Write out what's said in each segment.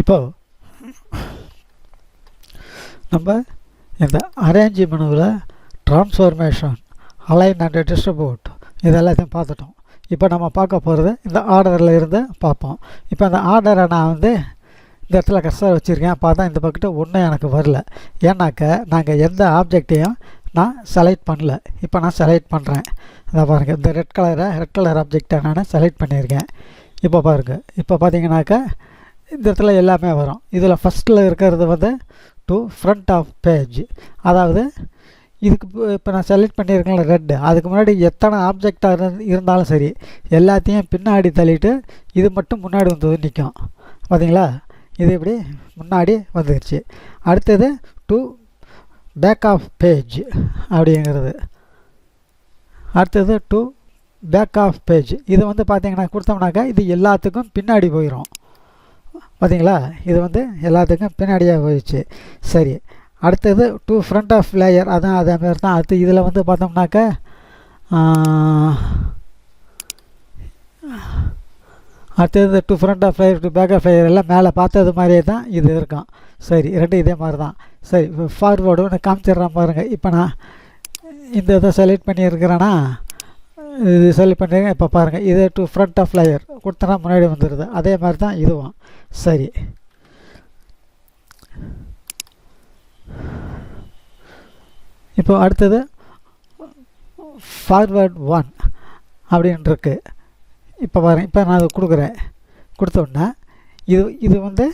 இப்போ நம்ம இந்த அரேஞ்ச் மெனுவில் ட்ரான்ஸ்ஃபர்மேஷன் அலைன் அண்ட் டிஸ்ட்ரிபியூட் இது எல்லாத்தையும் பார்த்துட்டோம். இப்போ நம்ம பார்க்க போகிறது இந்த ஆர்டரில் இருந்து பார்ப்போம். இப்போ அந்த ஆர்டரை நான் வந்து இந்த இடத்துல கஷ்டம் வச்சுருக்கேன். பார்த்தா இந்த பக்கத்து ஒன்றும் எனக்கு வரல. ஏன்னாக்க நாங்கள் எந்த ஆப்ஜெக்டையும் நான் செலக்ட் பண்ணல. இப்போ நான் செலக்ட் பண்ணுறேன் அதை பாருங்கள் இந்த ரெட் கலரை ரெட் கலர் ஆப்ஜெக்டை நான் செலக்ட் பண்ணியிருக்கேன். இப்போ பாருங்கள் இப்போ பார்த்தீங்கன்னாக்கா இந்த இடத்துல எல்லாமே வரும். இதில் ஃபஸ்ட்டில் இருக்கிறது வந்து டு ஃப்ரண்ட் ஆஃப் பேஜ் அதாவது இதுக்கு இப்போ நான் செலக்ட் பண்ணியிருக்கேன்ல ரெட்டு அதுக்கு முன்னாடி எத்தனை ஆப்ஜெக்டாக இருந்து இருந்தாலும் சரி எல்லாத்தையும் பின்னாடி தள்ளிட்டு இது மட்டும் முன்னாடி வந்து நிற்கும் பார்த்தீங்களா இது இப்படி முன்னாடி வந்துருச்சு. அடுத்தது டு பேக் ஆஃப் பேஜ் அப்படிங்கிறது. அடுத்தது டு பேக் ஆஃப் பேஜ் இது வந்து பார்த்தீங்கன்னா கொடுத்தோம்னாக்கா இது எல்லாத்துக்கும் பின்னாடி போயிடும் பார்த்தீங்களா இது வந்து எல்லாத்துக்கும் பின்னாடியாக போயிடுச்சு. சரி. அடுத்தது டூ ஃப்ரண்ட் ஆஃப் லேயர் அதான் அதே மாதிரி தான். அடுத்து இதில் வந்து பார்த்தோம்னாக்கா அடுத்தது to front of layer to back of layer எல்லாம் மேலே பார்த்தது மாதிரியே தான் இது இருக்கும். சரி ரெண்டு இதே மாதிரி தான். சரி ஃபார்வேர்டு ஒன்று காமிச்சிடுறேன் பாருங்கள் இப்போ நான் இந்த இதை செலக்ட் பண்ணியிருக்கிறேன்னா இது செலக்ட் பண்ணுறீங்க இப்போ பாருங்கள் இது டு ஃப்ரண்ட் ஆஃப் லேயர் கொடுத்தனா முன்னாடி வந்துடுது அதே மாதிரி தான் இதுவும். சரி. இப்போ அடுத்தது ஃபார்வர்ட் ஒன் அப்படின்னு இருக்கு இப்போ பாருங்கள் இப்போ நான் அதை கொடுக்குறேன். கொடுத்தோன்னா இது இது வந்து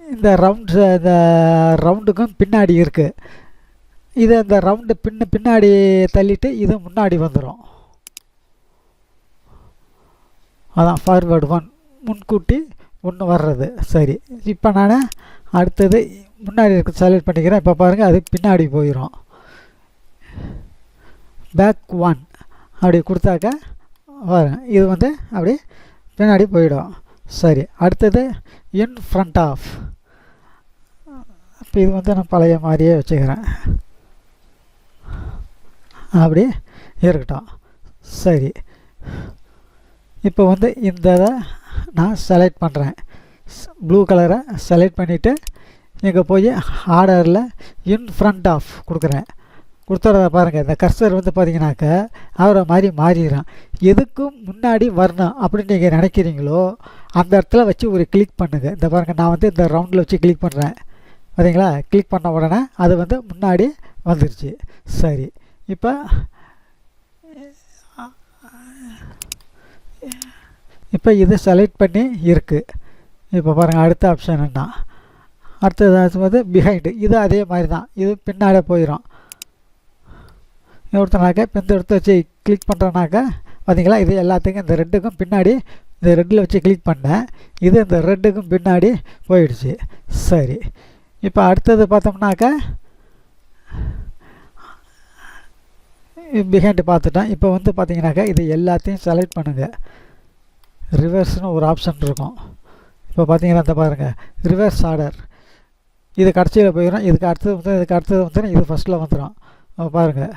இந்த ரவுண்ட்ஸ் இந்த ரவுண்டுக்கும் பின்னாடி இருக்குது இது அந்த ரவுண்டு பின்ன பின்னாடி தள்ளிட்டு இது முன்னாடி வந்துடும் அதான் ஃபார்வேர்டு ஒன் முன்கூட்டி ஒன்று வர்றது. சரி. இப்போ நான் அடுத்தது முன்னாடி இருக்க செலக்ட் பண்ணிக்கிறேன். இப்போ பாருங்கள் அது பின்னாடி போயிடும் பேக் ஒன் அப்படி கொடுத்தாக்க வரும். இது வந்து அப்படி பின்னாடி போயிடும். சரி. அடுத்தது இன் ஃப்ரண்ட் ஆஃப் இப்போ இது வந்து நான் பழைய மாதிரியே வச்சுக்கிறேன். அப்படி இருக்கட்டும். சரி. இப்போ வந்து இந்த இதை நான் செலக்ட் பண்ணுறேன் ப்ளூ கலரை செலக்ட் பண்ணிவிட்டு இங்கே போய் ஆர்டரில் இன் ஃப்ரண்ட் ஆஃப் கொடுக்குறேன். கொடுத்துறத பாருங்கள் இந்த கர்சர் வந்து பார்த்தீங்கன்னாக்க அவரை மாதிரி மாறிடுறான் எதுக்கும் முன்னாடி வரணும் அப்படின்னு நீங்கள் நினைக்கிறீங்களோ அந்த இடத்துல வச்சு ஒரு கிளிக் பண்ணுங்கள் இந்த பாருங்கள் நான் வந்து இந்த ரவுண்டில் வச்சு கிளிக் பண்ணுறேன் பார்த்தீங்களா கிளிக் பண்ண உடனே அது வந்து முன்னாடி வந்துருச்சு. சரி. இப்போ? இப்போ இது செலக்ட் பண்ணி இருக்குது இப்போ பாருங்கள் அடுத்த ஆப்ஷன் என்ன அடுத்தது வந்து பிஹைண்டு இது அதே மாதிரி தான் இது பின்னாடி போயிடும் ஒருத்தனாக்க இப்போ இந்த இடத்த வச்சு கிளிக் பண்ணுறனாக்க பார்த்தீங்களா இது எல்லாத்துக்கும் இந்த ரெட்டுக்கும் பின்னாடி இந்த ரெட்டில் வச்சு கிளிக் பண்ணேன் இது இந்த ரெட்டுக்கும் பின்னாடி போயிடுச்சு. சரி. இப்போ அடுத்தது பார்த்தோம்னாக்கா பிஹைண்டு பார்த்துட்டேன் இப்போ வந்து பார்த்தீங்கன்னாக்கா இது எல்லாத்தையும் செலக்ட் பண்ணுங்கள் ரிவர்ஸ்னு ஒரு ஆப்ஷன் இருக்கும். இப்போ பார்த்தீங்கன்னா இந்த பாருங்கள் ரிவர்ஸ் ஆர்டர் இது கடைசியில் போயிடும் இதுக்கு அடுத்தது வந்து இதுக்கு அடுத்தது வந்து இது ஃபஸ்ட்டில் வந்துடும் பாருங்கள்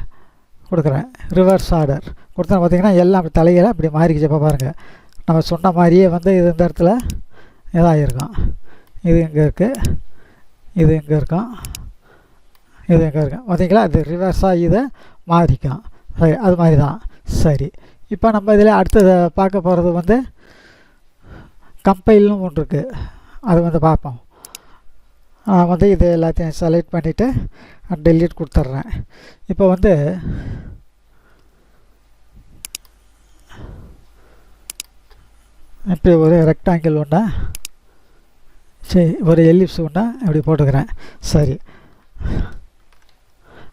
கொடுக்குறேன். ரிவர்ஸ் ஆர்டர் கொடுத்தா பார்த்தீங்கன்னா எல்லாம் தலையில் அப்படி மாறிக்கிச்சு. இப்போ பாருங்கள் நம்ம சொன்ன மாதிரியே வந்து இது இந்த இடத்துல இதாகிருக்கும் இது இங்கே இருக்குது இது இங்கே இருக்கும். இது எங்கே இருக்கும் பார்த்தீங்களா இது ரிவர்ஸாக இதை மாறிக்கும். சரி அது மாதிரி தான் சரி. இப்போ நம்ம இதில் அடுத்தது பார்க்க போகிறது வந்து கம்பைல்னு ஒன்று இருக்குது அது வந்து பார்ப்போம். நான் வந்து இது எல்லாத்தையும் செலக்ட் பண்ணிவிட்டு டெலிட் கொடுத்துட்றேன். இப்போ வந்து இப்படி ஒரு ரெக்டாங்கிள் ஒன்றா சரி ஒரு எல்லிப்ஸ் ஒன்றா இப்படி போட்டுக்கிறேன். சரி.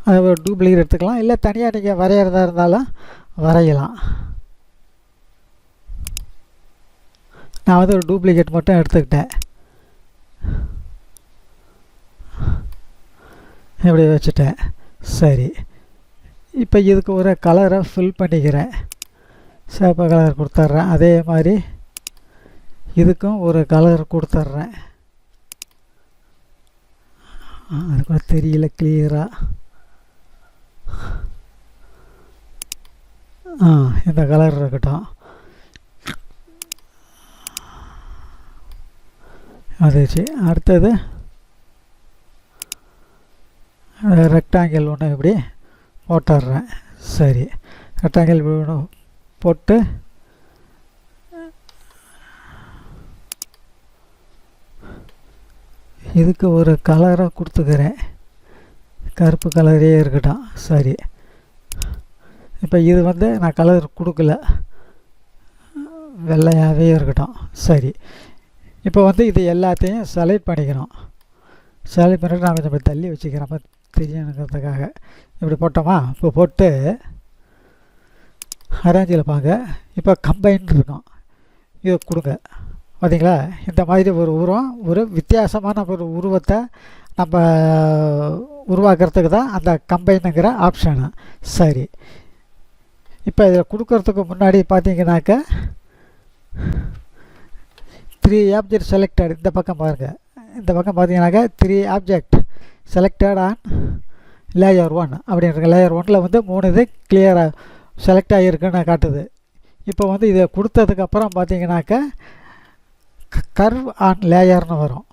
அதை ஒரு டூப்ளிகேட் எடுத்துக்கலாம். இல்லை தனியாக நீங்கள் வரைகிறதா இருந்தாலும் வரையலாம். நான் வந்து ஒரு டூப்ளிகேட் மட்டும் எடுத்துக்கிட்டேன். இப்படி வச்சுட்டேன். சரி. இப்போ இதுக்கு ஒரு கலரை ஃபில் பண்ணிக்கிறேன். சிவப்பு கலர் கொடுத்துட்றேன். அதே மாதிரி இதுக்கும் ஒரு கலர் கொடுத்துட்றேன். அது கூட தெரியல கிளியராக இந்த கலர் இருக்கட்டும். வந்துச்சு அடுத்தது. ரெக்டாங்கிள் ஒன்று இப்படி போட்டுடுறேன். சரி. ரெக்டாங்கிள் போட்டு. இதுக்கு ஒரு கலரை கொடுத்துக்கிறேன். கருப்பு கலரே இருக்கட்டும். சரி. இப்போ இது வந்து நான் கலர் கொடுக்கல. வெள்ளையாகவே இருக்கட்டும். சரி. இப்போ வந்து இது எல்லாத்தையும் செலக்ட் பண்ணிக்கிறோம் செலக்ட் பண்ணிட்டு நான் கொஞ்சம் தள்ளி வச்சுக்கிறேன் அப்போ தெரியணுங்கிறதுக்காக. இப்படி போட்டோமா? இப்போ போட்டு அரேஞ்சில் பாங்க இப்போ கம்பைன் இருக்கும் இதை கொடுங்க. பார்த்தீங்களா இந்த மாதிரி ஒரு உருவம் ஒரு வித்தியாசமான ஒரு உருவத்தை நம்ம உருவாக்குறதுக்கு தான் அந்த கம்பைனுங்கிற ஆப்ஷனு சரி. இப்போ இதில் கொடுக்கறதுக்கு முன்னாடி பார்த்தீங்கன்னாக்க த்ரீ ஆப்ஜெக்ட் செலக்டட் இந்த பக்கம் பாருங்கள் இந்த பக்கம் பார்த்தீங்கன்னாக்க three object selected on layer one அப்படின்றது லேயர் ஒனில் வந்து மூணு இது கிளியராக செலக்ட் ஆகிருக்குன்னு காட்டுது. இப்போ வந்து இதை கொடுத்ததுக்கப்புறம் பார்த்தீங்கன்னாக்க கர்வ் ஆன் லேயர்னு வரும்.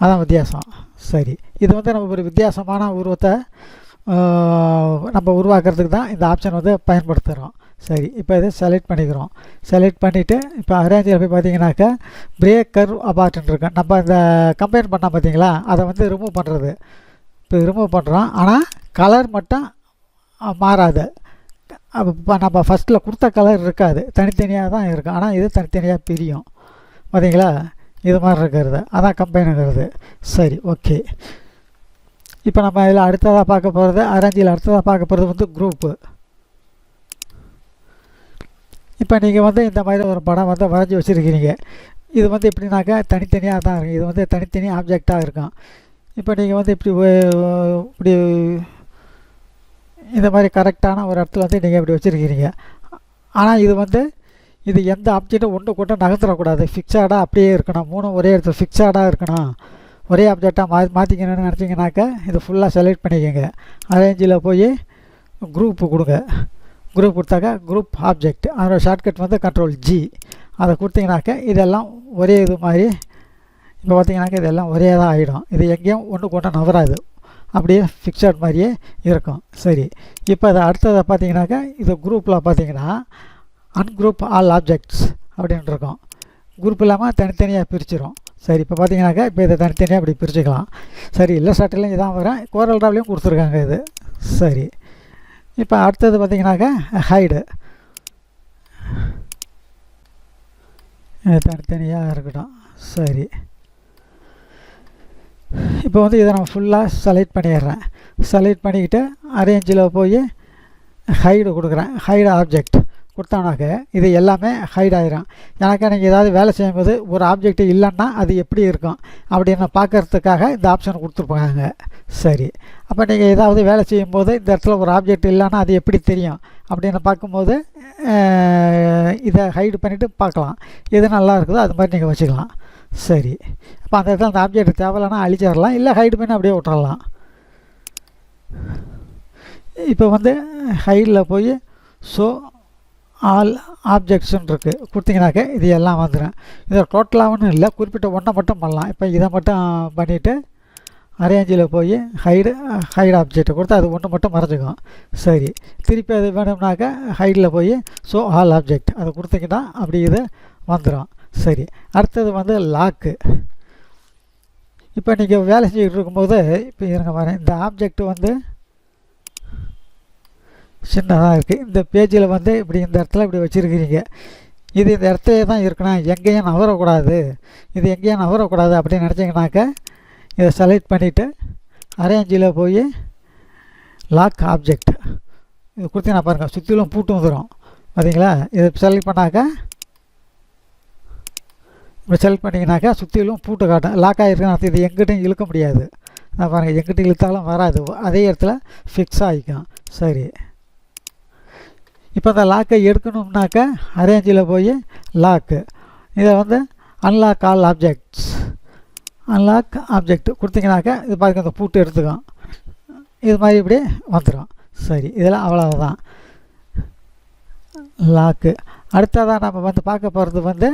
அதான் வித்தியாசம். சரி. இது வந்து நம்ம ஒரு வித்தியாசமான உருவத்தை நம்ம உருவாக்குறதுக்கு தான் இந்த ஆப்ஷன் வந்து பயன்படுத்துகிறோம் சரி. இப்போ இதை செலக்ட் பண்ணிக்கிறோம். செலக்ட் பண்ணிவிட்டு இப்போ அரேஞ்சில் போய் பார்த்தீங்கன்னாக்கா பிரேக் கர்வ் அபார்ட்னு இருக்கு. நம்ம இந்த கம்பைன் பண்ணால் பார்த்தீங்களா அதை வந்து ரிமூவ் பண்ணுறது இப்போ ரிமூவ் பண்ணுறோம் ஆனால் கலர் மட்டும் மாறாது. இப்போ நம்ம ஃபஸ்ட்டில் கொடுத்த கலர் இருக்காது. தனித்தனியாக தான் இருக்கும் ஆனால் இது தனித்தனியாக பிரியும். பார்த்தீங்களா? இது மாதிரி இருக்கிறது அதான் கம்பைனுங்கிறது. சரி ஓகே. இப்போ நம்ம இதில் அடுத்ததாக பார்க்க போகிறது அரேஞ்சில் அடுத்ததாக பார்க்க போகிறது வந்து குரூப்பு இப்போ நீங்கள் வந்து இந்த மாதிரி ஒரு படம் வந்து வரைஞ்சி வச்சுருக்கிறீங்க இது வந்து எப்படின்னாக்கா தனித்தனியாக தான் இருக்கும் இது வந்து தனித்தனி ஆப்ஜெக்டாக இருக்கும். இப்போ நீங்கள் வந்து இப்படி இப்படி இந்த மாதிரி கரெக்டான ஒரு இடத்துல வந்து நீங்கள் இப்படி வச்சுருக்கிறீங்க ஆனால் இது வந்து இது எந்த ஆப்ஜெக்டும் ஒன்று கூட நகர்த்துறக்கூடாது ஃபிக்ஸாடாக அப்படியே இருக்கணும். மூணும் ஒரே இடத்துல ஃபிக்ஸாடாக இருக்கணும். ஒரே ஆப்ஜெக்டாக மா மாற்றிக்கணும்னு நினச்சிங்கனாக்கா இது ஃபுல்லாக செலக்ட் பண்ணிக்கோங்க. அரேஞ்சில் போய் குரூப்பு கொடுங்க. குரூப் கொடுத்தாக்கா குரூப் ஆப்ஜெக்ட் அதோட ஷார்ட்கட் வந்து கண்ட்ரோல் ஜி அதை கொடுத்தீங்கனாக்கா இதெல்லாம் ஒரே இது மாதிரி இப்போ பார்த்தீங்கன்னாக்கா இதெல்லாம் ஒரே தான் ஆகிடும் இது எங்கேயும் ஒன்று கொண்டு நவராது அப்படியே ஃபிக்ஸட் மாதிரியே இருக்கும். சரி. இப்போ அதை அடுத்ததை பார்த்தீங்கன்னாக்கா இது குரூப்பில் பார்த்தீங்கன்னா அன்குரூப் ஆல் ஆப்ஜெக்ட்ஸ் அப்படின்னு இருக்கும். குரூப் இல்லாமல் தனித்தனியாக பிரிச்சிடும் சரி இப்போ பார்த்தீங்கன்னாக்கா இப்போ இதை தனித்தனியாக அப்படி பிரிச்சுக்கலாம். சரி இல்லை சட்டிலையும் இதான் வரேன் கோரல் ட்ராப்லேயும் கொடுத்துருக்காங்க இது. சரி. இப்போ அடுத்தது பார்த்தீங்கன்னாக்கா ஹைடு தனித்தனியாக இருக்கட்டும். சரி. இப்போ வந்து இதை நான் ஃபுல்லாக செலக்ட் பண்ணிடுறேன். செலக்ட் பண்ணிக்கிட்டு அரேஞ்சில் போய் ஹைடு கொடுக்குறேன். ஹைடு ஆப்ஜெக்ட் கொடுத்தானாக்க இது எல்லாமே ஹைட் ஆயிரும் எனக்கு நீங்கள் ஏதாவது வேலை செய்யும்போது ஒரு ஆப்ஜெக்ட் இல்லைன்னா அது எப்படி இருக்கும்? அப்படின்னு பார்க்கறதுக்காக இந்த ஆப்ஷன் கொடுத்துருப்பாங்க சரி. அப்போ நீங்கள் ஏதாவது வேலை செய்யும்போது இந்த இடத்துல ஒரு ஆப்ஜெக்ட் இல்லைன்னா அது எப்படி தெரியும்? அப்படின்னு பார்க்கும்போது இதை ஹைடு பண்ணிவிட்டு பார்க்கலாம். எது நல்லா இருக்குதோ அது மாதிரி நீங்கள் வச்சுக்கலாம். சரி. அப்போ அந்த இடத்துல அந்த ஆப்ஜெக்ட் தேவையில்லைன்னா அழிச்சிடலாம். இல்லை ஹைடு பண்ணி அப்படியே விட்டுறலாம். இப்போ வந்து ஹைடில் போய் ஸோ ஆல் ஆப்ஜெக்ட்ஸ்ன்னு இருக்குது கொடுத்தீங்கனாக்க இது எல்லாம் வந்துடும் இதில் டோட்டலாகனு இல்லை. குறிப்பிட்ட ஒன்றை மட்டும் பண்ணலாம். இப்போ இதை மட்டும் பண்ணிவிட்டு அரேஞ்சில் போய் ஹைடு ஹைடு ஆப்ஜெக்டை கொடுத்து அது ஒன்று மட்டும் மறைஞ்சிக்கும். சரி. திருப்பி அது வேணும்னாக்க ஹைடில் போய் ஸோ ஆல் ஆப்ஜெக்ட் அதை கொடுத்தீங்கன்னா அப்படி இது வந்துடும் சரி. அடுத்தது வந்து லாக்கு இப்போ நீங்கள் வேலை செஞ்சுக்கிட்டு இருக்கும்போது இப்போ இருங்க வரேன் இந்த ஆப்ஜெக்ட் வந்து சின்னதாக இருக்குது இந்த பேஜில் வந்து இப்படி இந்த இடத்துல இப்படி வச்சுருக்கிறீங்க. இது இந்த இடத்துல தான் இருக்கணும். எங்கேயும் நகரக்கூடாது. இது எங்கேயும் நகரக்கூடாது அப்படின்னு நினச்சிங்கனாக்கா இதை செலக்ட் பண்ணிவிட்டு அரேஞ்சில் போய் லாக் ஆப்ஜெக்ட் இது கொடுத்தீங்கன்னா பாருங்கள் சுற்றிலும் பூட்டு வந்துடும் பார்த்தீங்களா இதை செலக்ட் பண்ணாக்கா இப்படி செலக்ட் பண்ணிங்கனாக்கா சுற்றிலும் பூட்டு காட்டும். லாக் ஆகிருக்குன்னு இது எங்கிட்டையும் இழுக்க முடியாது. நான் பாருங்கள் எங்கிட்ட இழுத்தாலும் வராது. அதே இடத்துல ஃபிக்ஸ் ஆகிக்கும் சரி. இப்போ அந்த லாக்கை எடுக்கணும்னாக்கா அரேஞ்சில் போய் லாக்கு இதை வந்து unlock all objects unlock object கொடுத்தீங்கனாக்கா இது பாருங்க அந்த பூட்டு எடுத்துக்கும். இது மாதிரி இப்படி வந்துடும் சரி இதெல்லாம் அவ்வளோதான் லாக்கு அடுத்ததாக நம்ம வந்து பார்க்க போகிறது வந்து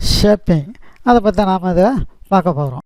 ஷேப்பிங் அதை பற்றி நாம் இதை பார்க்க போகிறோம்